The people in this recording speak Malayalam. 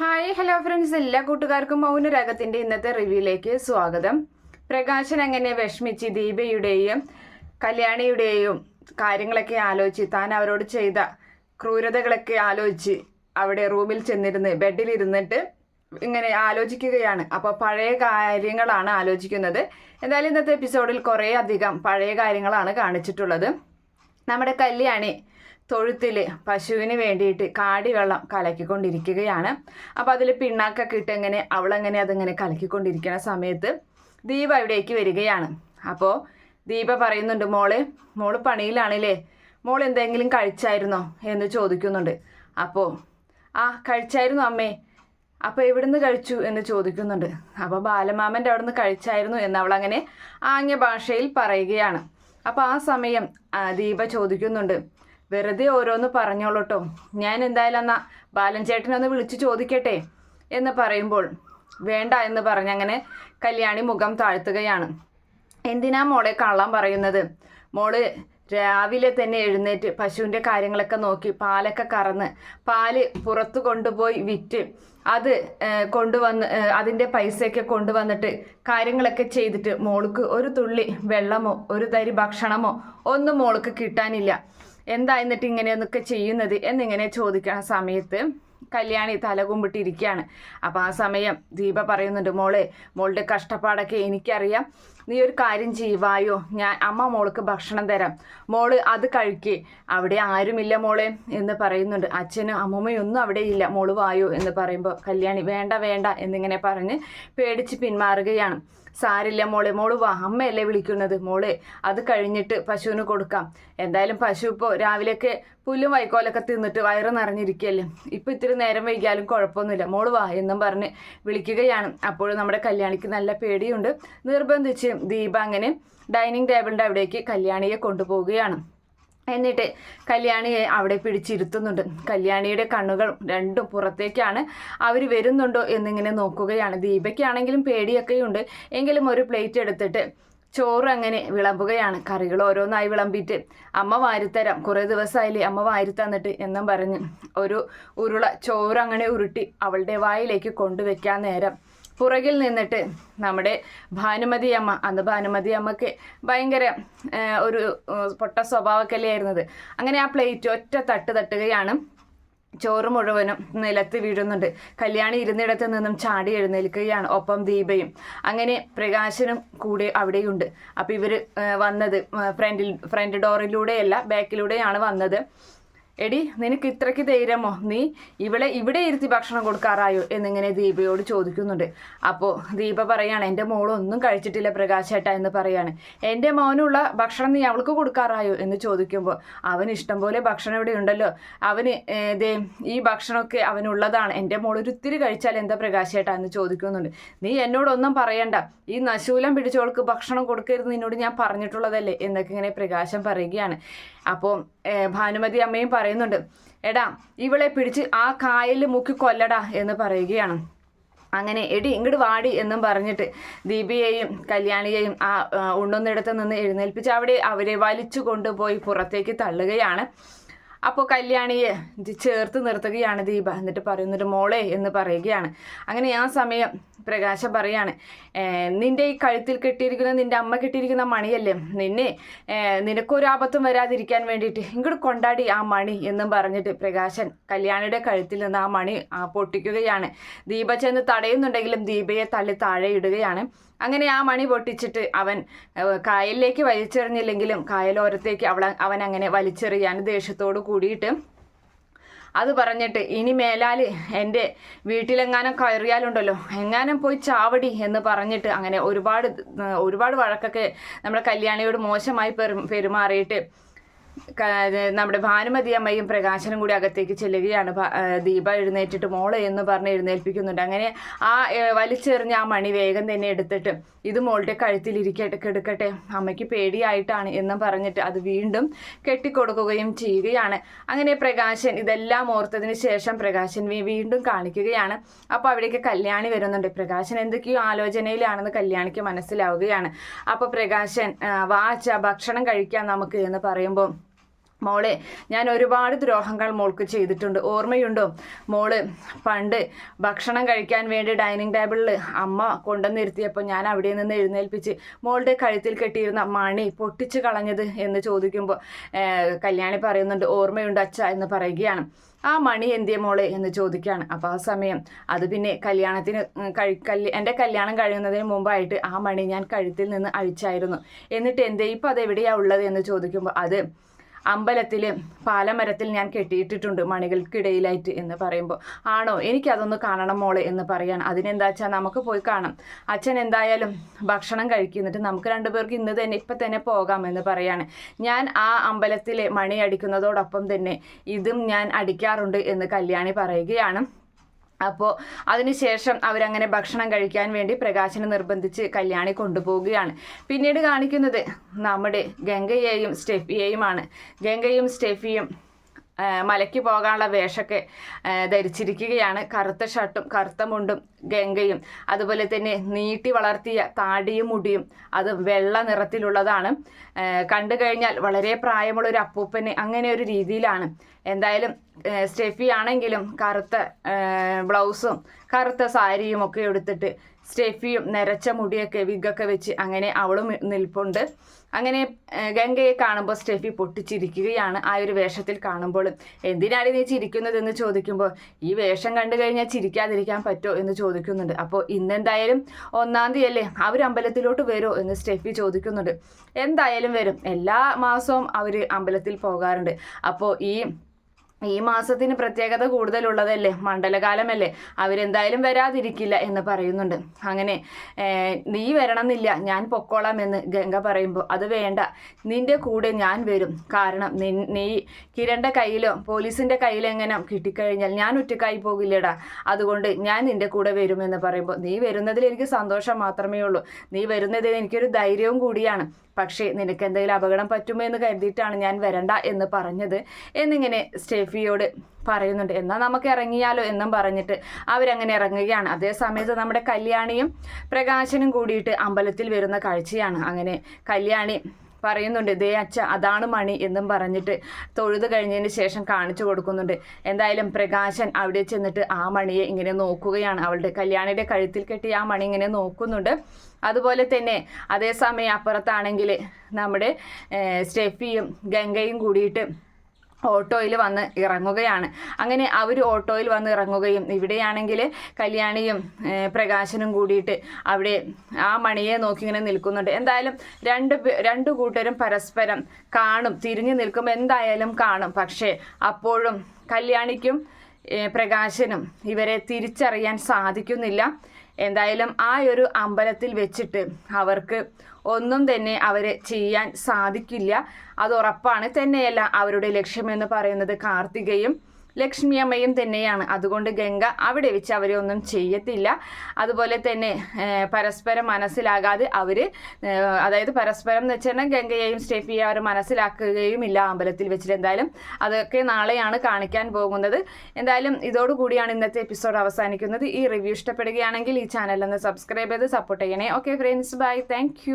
ഹായ് ഹലോ ഫ്രണ്ട്സ് എല്ലാ കൂട്ടുകാർക്കും മൗനരാഗത്തിന്റെ ഇന്നത്തെ റിവ്യൂയിലേക്ക് സ്വാഗതം. പ്രകാശൻ അങ്ങനെ വിഷമിച്ച് ദീപയുടെയും കല്യാണിയുടെയും കാര്യങ്ങളൊക്കെ ആലോചിച്ച് താൻ അവരോട് ചെയ്ത ക്രൂരതകളൊക്കെ ആലോചിച്ച് അവിടെ റൂമിൽ ചെന്നിരുന്ന് ബെഡിലിരുന്നിട്ട് ഇങ്ങനെ ആലോചിക്കുകയാണ്. അപ്പോൾ പഴയ കാര്യങ്ങളാണ് ആലോചിക്കുന്നത്. എന്തായാലും ഇന്നത്തെ എപ്പിസോഡിൽ കുറേ അധികം പഴയ കാര്യങ്ങളാണ് കാണിച്ചിട്ടുള്ളത്. നമ്മുടെ കല്യാണി തൊഴുത്തിൽ പശുവിന് വേണ്ടിയിട്ട് കാടി വെള്ളം കലക്കിക്കൊണ്ടിരിക്കുകയാണ്. അപ്പോൾ അതിൽ പിണ്ണാക്കൊക്കെ ഇട്ട് എങ്ങനെ അവളെങ്ങനെ അതിങ്ങനെ കലക്കിക്കൊണ്ടിരിക്കുന്ന സമയത്ത് ദീപ അവിടേക്ക് വരികയാണ്. അപ്പോൾ ദീപ പറയുന്നുണ്ട് മോൾ മോൾ പണിയിലാണല്ലേ? മോൾ എന്തെങ്കിലും കഴിച്ചായിരുന്നോ? എന്ന് ചോദിക്കുന്നുണ്ട്. അപ്പോൾ ആ കഴിച്ചായിരുന്നു അമ്മേ. അപ്പോൾ എവിടുന്ന് കഴിച്ചു? എന്ന് ചോദിക്കുന്നുണ്ട്. അപ്പോൾ ബാലമാമന്റെ അവിടുന്ന് കഴിച്ചായിരുന്നു എന്ന് അവൾ അങ്ങനെ ആംഗ്യ ഭാഷയിൽ പറയുകയാണ്. അപ്പോൾ ആ സമയം ദീപ ചോദിക്കുന്നുണ്ട് വെറുതെ ഓരോന്ന് പറഞ്ഞോളൂട്ടോ. ഞാൻ എന്തായാലും എന്നാ ബാലൻ ചേട്ടനൊന്ന് വിളിച്ചു ചോദിക്കട്ടെ എന്ന് പറയുമ്പോൾ വേണ്ട എന്ന് പറഞ്ഞങ്ങനെ കല്യാണി മുഖം താഴ്ത്തുകയാണ്. എന്തിനാ മോളെ കള്ളം പറയുന്നത്? മോൾ രാവിലെ തന്നെ എഴുന്നേറ്റ് പശുവിന്റെ കാര്യങ്ങളൊക്കെ നോക്കി പാലൊക്കെ കറന്ന് പാൽ പുറത്തു കൊണ്ടുപോയി വിറ്റ് അത് കൊണ്ടുവന്ന് അതിന്റെ പൈസയൊക്കെ കൊണ്ടുവന്നിട്ട് കാര്യങ്ങളൊക്കെ ചെയ്തിട്ട് മോൾക്ക് ഒരു തുള്ളി വെള്ളമോ ഒരു തരി ഭക്ഷണമോ ഒന്നും മോൾക്ക് കിട്ടാനില്ല. എന്താ എന്നിട്ട് ഇങ്ങനെയൊന്നൊക്കെ ചെയ്യുന്നത് എന്നിങ്ങനെ ചോദിക്കണ സമയത്ത്. കല്യാണി തല കുമ്പിട്ടിരിക്കുകയാണ് അപ്പോൾ ആ സമയം ദീപ പറയുന്നുണ്ട് മോളെ മോളുടെ കഷ്ടപ്പാടൊക്കെ എനിക്കറിയാം. നീ ഒരു കാര്യം ചെയ്യുവായോ ഞാൻ അമ്മ മോൾക്ക് ഭക്ഷണം തരാം. മോൾ അത് കഴിക്കേ. അവിടെ ആരുമില്ല മോളെ എന്ന് പറയുന്നുണ്ട്. അച്ഛനും അമ്മമ്മയും ഒന്നും അവിടെ ഇല്ല. മോൾ വായോ എന്ന് പറയുമ്പോൾ കല്യാണി വേണ്ട വേണ്ട എന്നിങ്ങനെ പറഞ്ഞ് പേടിച്ച് പിന്മാറുകയാണ്. സാരില്ല മോളെ മോൾ വാ അമ്മയല്ലേ വിളിക്കുന്നത്? മോളെ അത് കഴിഞ്ഞിട്ട് പശുവിന് കൊടുക്കാം. എന്തായാലും പശു ഇപ്പോൾ രാവിലെയൊക്കെ പുല്ലും വൈക്കോലൊക്കെ തിന്നിട്ട് വയറ് നിറഞ്ഞിരിക്കുകയല്ലേ ഇപ്പം ഇത്തിരി നേരം വൈകിയാലും കുഴപ്പമൊന്നുമില്ല. മോൾ വാ എന്നും പറഞ്ഞ് വിളിക്കുകയാണ്. അപ്പോൾ നമ്മുടെ കല്യാണിക്ക് നല്ല പേടിയുണ്ട്. നിർബന്ധിച്ച് ദീപ അങ്ങനെ ഡൈനിങ് ടേബിളിന്റെ അവിടേക്ക് കല്യാണിയെ കൊണ്ടുപോവുകയാണ്. എന്നിട്ട് കല്യാണിയെ അവിടെ പിടിച്ചിരുത്തുന്നുണ്ട്. കല്യാണിയുടെ കണ്ണുകൾ രണ്ടും പുറത്തേക്കാണ് അവർ വരുന്നുണ്ടോ എന്നിങ്ങനെ നോക്കുകയാണ്. ദീപയ്ക്കാണെങ്കിലും പേടിയൊക്കെയുണ്ട്. എങ്കിലും ഒരു പ്ലേറ്റ് എടുത്തിട്ട് ചോറ് അങ്ങനെ വിളമ്പുകയാണ്. കറികൾ ഓരോന്നായി വിളമ്പിയിട്ട് അമ്മ വാരിത്തരാം. കുറേ ദിവസമായില്ലേ അമ്മ വാരി തന്നിട്ട് എന്നും പറഞ്ഞ് ഒരു ഉരുള ചോറ് അങ്ങനെ ഉരുട്ടി അവളുടെ വായിലേക്ക് കൊണ്ടുവയ്ക്കാൻ നേരം. പുറകിൽ നിന്നിട്ട് നമ്മുടെ ഭാനുമതി അമ്മ അന്ന് ഭാനുമതി അമ്മയ്ക്ക് ഭയങ്കര ഒരു പൊട്ട സ്വഭാവക്കല്ലേ ആയിരുന്നത്. അങ്ങനെ ആ പ്ലേറ്റ് ഒറ്റ തട്ട് തട്ടുകയാണ് ചോറ് മുഴുവനും നിലത്ത് വീഴുന്നുണ്ട്. കല്യാണി ഇരുന്നിടത്ത് നിന്നും ചാടി എഴുന്നേൽക്കുകയാണ് ഒപ്പം ദീപയും. അങ്ങനെ പ്രകാശനും കൂടെ അവിടെയുണ്ട്. അപ്പോൾ ഇവർ വന്നത് ഫ്രണ്ടിൽ ഫ്രണ്ട് ഡോറിലൂടെയല്ല ബാക്കിലൂടെയാണ് വന്നത്. എടി നിനക്ക് ഇത്രയ്ക്ക് ധൈര്യമോ? നീ ഇവളെ ഇവിടെ ഇരുത്തി ഭക്ഷണം കൊടുക്കാറായോ? എന്നിങ്ങനെ ദീപയോട് ചോദിക്കുന്നുണ്ട്. അപ്പോൾ ദീപ പറയാണ് എന്റെ മോളൊന്നും കഴിച്ചിട്ടില്ല പ്രകാശേട്ട എന്ന് പറയാണ്. എന്റെ മോനുള്ള ഭക്ഷണം നീ അവൾക്ക് കൊടുക്കാറായോ? എന്ന് ചോദിക്കുമ്പോൾ അവന് ഇഷ്ടം പോലെ ഭക്ഷണം ഇവിടെ ഉണ്ടല്ലോ. അവന് ഇതേ ഈ ഭക്ഷണമൊക്കെ അവനുള്ളതാണ്. എന്റെ മോൾ ഒരുത്തിരി കഴിച്ചാൽ എന്താ പ്രകാശേട്ട? എന്ന് ചോദിക്കുന്നുണ്ട്. നീ എന്നോടൊന്നും പറയണ്ട. ഈ നശൂലം പിടിച്ചവൾക്ക് ഭക്ഷണം കൊടുക്കരുത് നിന്നോട് ഞാൻ പറഞ്ഞിട്ടുള്ളതല്ലേ? എന്നൊക്കെ ഇങ്ങനെ പ്രകാശം പറയുകയാണ്. അപ്പോൾ ഭാനുമതി അമ്മയും പറയുന്നുണ്ട് എടാ ഇവളെ പിടിച്ച് ആ കായലിൽ മുക്കി കൊല്ലടാ എന്ന് പറയുകയാണ്. അങ്ങനെ എടി ഇങ്ങോട്ട് വാടി എന്നും പറഞ്ഞിട്ട് ദീപിയെയും കല്യാണിയെയും ആ ഉണ്ണുന്നിടത്ത് നിന്ന് എഴുന്നേൽപ്പിച്ച് അവിടെ അവരെ വലിച്ചു കൊണ്ടുപോയി പുറത്തേക്ക് തള്ളുകയാണ്. അപ്പോൾ കല്യാണിയെ ചേർത്ത് നിർത്തുകയാണ് ദീപ. എന്നിട്ട് പറയുന്നൊരു മോളെ എന്ന് പറയുകയാണ്. അങ്ങനെ ആ സമയം പ്രകാശം പറയാണ് നിന്റെ ഈ കഴുത്തിൽ കെട്ടിയിരിക്കുന്ന നിന്റെ അമ്മ കെട്ടിയിരിക്കുന്ന മണിയല്ലേ? നിന്നെ നിനക്കൊരാപത്തും വരാതിരിക്കാൻ വേണ്ടിയിട്ട് ഇങ്ങോട്ട് കൊണ്ടാടി ആ മണി എന്നും പറഞ്ഞിട്ട് പ്രകാശൻ കല്യാണിയുടെ കഴുത്തിൽ നിന്ന് ആ മണി പൊട്ടിക്കുകയാണ്. ദീപ ചെന്ന് തടയുന്നുണ്ടെങ്കിലും ദീപയെ തള്ളി താഴെ ഇടുകയാണ്. അങ്ങനെ ആ മണി പൊട്ടിച്ചിട്ട് അവൻ കായലിലേക്ക് വലിച്ചെറിഞ്ഞില്ലെങ്കിലും കായലോരത്തേക്ക് അവൾ അവൻ അങ്ങനെ വലിച്ചെറിയാൻ ദേഷ്യത്തോട് കൂടിയിട്ട് അത് പറഞ്ഞിട്ട് ഇനി മേലാൽ എന്റെ വീട്ടിലെങ്ങാനും കയറിയാലുണ്ടല്ലോ എങ്ങാനും പോയി ചാവടി എന്ന് പറഞ്ഞിട്ട് അങ്ങനെ ഒരുപാട് ഒരുപാട് വഴക്കൊക്കെ നമ്മുടെ കല്യാണിയോട് മോശമായി പെരു പെരുമാറിയിട്ട് നമ്മുടെ ഭാനുമതി അമ്മയും പ്രകാശനും കൂടി അകത്തേക്ക് ചെല്ലുകയാണ്. ദീപ എഴുന്നേറ്റിട്ട് മോളെ എന്ന് പറഞ്ഞ് എഴുന്നേൽപ്പിക്കുന്നുണ്ട്. അങ്ങനെ ആ വലിച്ചെറിഞ്ഞ ആ മണി വേഗം തന്നെ എടുത്തിട്ട് ഇത് മോളുടെ കഴുത്തിൽ ഇരിക്കട്ടെ കെടുക്കട്ടെ അമ്മയ്ക്ക് പേടിയായിട്ടാണ് എന്നും പറഞ്ഞിട്ട് അത് വീണ്ടും കെട്ടിക്കൊടുക്കുകയും ചെയ്യുകയാണ്. അങ്ങനെ പ്രകാശൻ ഇതെല്ലാം ഓർത്തതിന് ശേഷം പ്രകാശൻ വീണ്ടും കാണിക്കുകയാണ്. അപ്പോൾ അവിടേക്ക് കല്യാണി വരുന്നുണ്ട്. പ്രകാശൻ എന്തൊക്കെയോ ആലോചനയിലാണെന്ന് കല്യാണിക്ക് മനസ്സിലാവുകയാണ്. അപ്പോൾ പ്രകാശൻ വാച്ച ഭക്ഷണം കഴിക്കാം നമുക്ക് എന്ന് പറയുമ്പോൾ മോളെ ഞാൻ ഒരുപാട് ദ്രോഹങ്ങൾ മോൾക്ക് ചെയ്തിട്ടുണ്ട്. ഓർമ്മയുണ്ടോ? മോൾ പണ്ട് ഭക്ഷണം കഴിക്കാൻ വേണ്ടി ഡൈനിങ് ടേബിളിൽ അമ്മ കൊണ്ടുവന്നിരുത്തിയപ്പോൾ ഞാൻ അവിടെ നിന്ന് എഴുന്നേൽപ്പിച്ച് മോളുടെ കഴുത്തിൽ കെട്ടിയിരുന്ന മണി പൊട്ടിച്ച് കളഞ്ഞത് എന്ന് ചോദിക്കുമ്പോൾ കല്യാണി പറയുന്നുണ്ട് ഓർമ്മയുണ്ട് അച്ഛ എന്ന് പറയുകയാണ്. ആ മണി എന്തിയ മോളെ എന്ന് ചോദിക്കുകയാണ്. അപ്പോൾ ആ സമയം അത് പിന്നെ കല്യാണത്തിന് കഴി കല്യ എന്റെ കല്യാണം കഴിയുന്നതിന് മുമ്പായിട്ട് ആ മണി ഞാൻ കഴുത്തിൽ നിന്ന് അഴിച്ചായിരുന്നു. എന്നിട്ട് എന്തേ ഇപ്പം അത് എവിടെയാണ് ഉള്ളത് എന്ന് ചോദിക്കുമ്പോൾ അത് അമ്പലത്തിൽ പാലമരത്തിൽ ഞാൻ കെട്ടിയിട്ടിട്ടുണ്ട് മണികൾക്കിടയിലായിട്ട് എന്ന് പറയുമ്പോൾ ആണോ? എനിക്കതൊന്ന് കാണണം മോളെ എന്ന് പറയാൻ. അതിനെന്താ വെച്ചാൽ നമുക്ക് പോയി കാണാം. അച്ഛൻ എന്തായാലും ഭക്ഷണം കഴിക്കുന്നിട്ട് നമുക്ക് രണ്ടുപേർക്ക് ഇന്ന് തന്നെ ഇപ്പം തന്നെ പോകാം എന്ന് പറയാണ്. ഞാൻ ആ അമ്പലത്തിലെ മണി അടിക്കുന്നതോടൊപ്പം തന്നെ ഇതും ഞാൻ അടിക്കാറുണ്ട് എന്ന് കല്യാണി പറയുകയാണ്. അപ്പോൾ അതിനുശേഷം അവരങ്ങനെ ഭക്ഷണം കഴിക്കാൻ വേണ്ടി പ്രകാശനെ നിർബന്ധിച്ച് കല്യാണി കൊണ്ടുപോവുകയാണ്. പിന്നീട് കാണിക്കുന്നത് നമ്മുടെ ഗംഗയെയും സ്റ്റെഫിയെയുമാണ്. ഗംഗയും സ്റ്റെഫിയും മലയ്ക്ക് പോകാനുള്ള വേഷമൊക്കെ ധരിച്ചിരിക്കുകയാണ്. കറുത്ത ഷർട്ടും കറുത്ത മുണ്ടും ഗംഗയും അതുപോലെ തന്നെ നീട്ടി വളർത്തിയ താടിയും മുടിയും അത് വെള്ള നിറത്തിലുള്ളതാണ്. കണ്ടു കഴിഞ്ഞാൽ വളരെ പ്രായമുള്ള ഒരു അപ്പൂപ്പന് അങ്ങനെ ഒരു രീതിയിലാണ്. എന്തായാലും സ്റ്റെഫി ആണെങ്കിലും കറുത്ത ബ്ലൗസും കറുത്ത സാരിയും ഒക്കെ എടുത്തിട്ട് സ്റ്റെഫിയും നിരച്ച മുടിയൊക്കെ വിഗൊക്കെ വെച്ച് അങ്ങനെ അവളും നിൽപ്പുണ്ട്. അങ്ങനെ ഗംഗയെ കാണുമ്പോൾ സ്റ്റെഫി പൊട്ടിച്ചിരിക്കുകയാണ് ആ ഒരു വേഷത്തിൽ കാണുമ്പോൾ എന്തിനാണ് നീ ചിരിക്കുന്നതെന്ന് ചോദിക്കുമ്പോൾ ഈ വേഷം കണ്ടു കഴിഞ്ഞാൽ ചിരിക്കാതിരിക്കാൻ പറ്റുമോ എന്ന് ചോദിക്കുന്നുണ്ട്. അപ്പോൾ ഇന്നെന്തായാലും ഒന്നാം തീയതി അല്ലേ അവർ അമ്പലത്തിലോട്ട് വരുമോ എന്ന് സ്റ്റെഫി ചോദിക്കുന്നുണ്ട്. എന്തായാലും വരും. എല്ലാ മാസവും അവർ അമ്പലത്തിൽ പോകാറുണ്ട്. അപ്പോൾ ഈ ഈ മാസത്തിന് പ്രത്യേകത കൂടുതലുള്ളതല്ലേ? മണ്ഡലകാലമല്ലേ? അവരെന്തായാലും വരാതിരിക്കില്ല എന്ന് പറയുന്നുണ്ട്. അങ്ങനെ നീ വരണമെന്നില്ല ഞാൻ പൊക്കോളാം എന്ന് ഗംഗ പറയുമ്പോൾ അത് വേണ്ട നിന്റെ കൂടെ ഞാൻ വരും. കാരണം നീ കിരണ്ട കയ്യിലോ പോലീസിന്റെ കയ്യിലോ എങ്ങനെ കിട്ടിക്കഴിഞ്ഞാൽ ഞാൻ ഒറ്റക്കായി പോകില്ലടാ. അതുകൊണ്ട് ഞാൻ നിന്റെ കൂടെ വരുമെന്ന് പറയുമ്പോൾ നീ വരുന്നതിൽ എനിക്ക് സന്തോഷം മാത്രമേ ഉള്ളൂ. നീ വരുന്നതിൽ എനിക്കൊരു ധൈര്യവും കൂടിയാണ്. പക്ഷേ നിനക്ക് എന്തെങ്കിലും അപകടം പറ്റുമോ എന്ന് കരുതിയിട്ടാണ് ഞാൻ വരണ്ട എന്ന് പറഞ്ഞത്. എന്നിങ്ങനെ സ്റ്റെഫിയോട് പറയുന്നുണ്ട് എന്നാൽ നമുക്ക് ഇറങ്ങിയാലോ? എന്നും പറഞ്ഞിട്ട് അവരങ്ങനെ ഇറങ്ങുകയാണ്. അതേസമയത്ത് നമ്മുടെ കല്യാണിയും പ്രകാശനും കൂടിയിട്ട് അമ്പലത്തിൽ വരുന്ന കാഴ്ചയാണ്. അങ്ങനെ കല്യാണി പറയുന്നുണ്ട് ദേ അച്ഛ അതാണ് മണി എന്നും പറഞ്ഞിട്ട് തൊഴുത് കഴിഞ്ഞതിന് ശേഷം കാണിച്ചു കൊടുക്കുന്നുണ്ട്. എന്തായാലും പ്രകാശൻ അവിടെ ചെന്നിട്ട് ആ മണിയെ ഇങ്ങനെ നോക്കുകയാണ്. അവളുടെ കല്യാണിയുടെ കഴുത്തിൽ കെട്ടി ആ മണി ഇങ്ങനെ നോക്കുന്നുണ്ട്. അതുപോലെ തന്നെ അതേസമയം അപ്പുറത്താണെങ്കിൽ നമ്മുടെ സ്റ്റെഫിയും ഗംഗയും കൂടിയിട്ട് ഓട്ടോയിൽ വന്ന് ഇറങ്ങുകയാണ്. അങ്ങനെ അവർ ഓട്ടോയിൽ വന്ന് ഇറങ്ങുകയും ഇവിടെയാണെങ്കിൽ കല്യാണിയും പ്രകാശനും കൂടിയിട്ട് അവിടെ ആ മണിയെ നോക്കി ഇങ്ങനെ നിൽക്കുന്നുണ്ട്. എന്തായാലും രണ്ട് രണ്ട് കൂട്ടരും പരസ്പരം കാണും തിരിഞ്ഞു നിൽക്കുമ്പോൾ എന്തായാലും കാണും. പക്ഷേ അപ്പോഴും കല്യാണിക്കും പ്രകാശനും ഇവരെ തിരിച്ചറിയാൻ സാധിക്കുന്നില്ല. എന്തായാലും ആ ഒരു അമ്പലത്തിൽ വെച്ചിട്ട് അവർക്ക് ഒന്നും തന്നെ അവരെ ചെയ്യാൻ സാധിക്കില്ല. അത് ഉറപ്പാണ് തന്നെയല്ല അവരുടെ ലക്ഷ്യമെന്ന് പറയുന്നത് കാർത്തികയും ലക്ഷ്മിയമ്മയും തന്നെയാണ്. അതുകൊണ്ട് ഗംഗ അവിടെ വെച്ച് അവരെ ഒന്നും ചെയ്യത്തില്ല. അതുപോലെ തന്നെ പരസ്പരം മനസ്സിലാകാതെ അവർ അതായത് പരസ്പരം എന്ന് വെച്ചാൽ ഗംഗയെയും സ്റ്റെഫിയെ അവർ മനസ്സിലാക്കുകയും ഇല്ല അമ്പലത്തിൽ വെച്ചിട്ട്. എന്തായാലും അതൊക്കെ നാളെയാണ് കാണിക്കാൻ പോകുന്നത്. എന്തായാലും ഇതോടുകൂടിയാണ് ഇന്നത്തെ എപ്പിസോഡ് അവസാനിക്കുന്നത്. ഈ റിവ്യൂ ഇഷ്ടപ്പെടുകയാണെങ്കിൽ ഈ ചാനൽ ഒന്ന് സബ്സ്ക്രൈബ് ചെയ്ത് സപ്പോർട്ട് ചെയ്യണേ. Okay friends bye thank